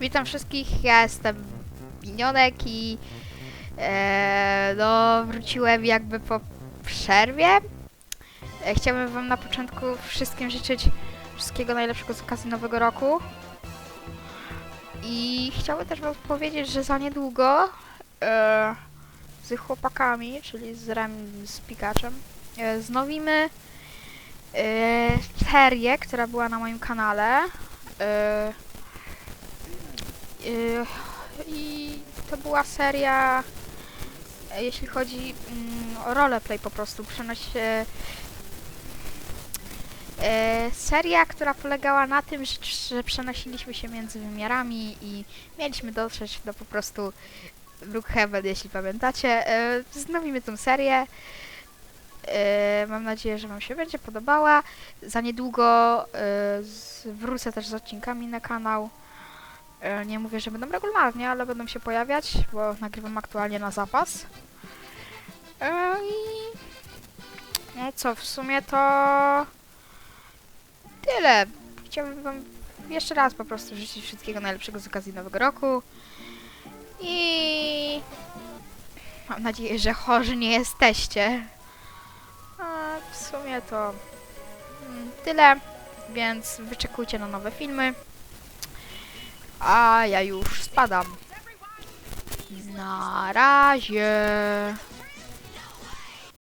Witam wszystkich, ja jestem Minionek i e, no wróciłem jakby po przerwie. E, chciałbym wam na początku wszystkim życzyć wszystkiego najlepszego z okazji nowego roku. I chciałbym też wam powiedzieć, że za niedługo e, z chłopakami, czyli z Rem, z Pikaczem, e, znowimy e, serię, która była na moim kanale. E, I to była seria, e, jeśli chodzi mm, o roleplay po prostu, przenoś... E, e, seria, która polegała na tym, że, przenosiliśmy się między wymiarami i mieliśmy dotrzeć do po prostu Brookhaven, jeśli pamiętacie. E, znowimy tą serię. Mam nadzieję, że Wam się będzie podobała. Za niedługo wrócę też z odcinkami na kanał. E, Nie mówię, że będą regularnie, ale będą się pojawiać, bo nagrywam aktualnie na zapas. E, I no co, w sumie to tyle. Chciałbym wam jeszcze raz po prostu życzyć wszystkiego najlepszego z okazji Nowego Roku. I mam nadzieję, że chorzy nie jesteście. A w sumie to mm, tyle, więc wyczekujcie na nowe filmy. A ja już spadam. Na razie.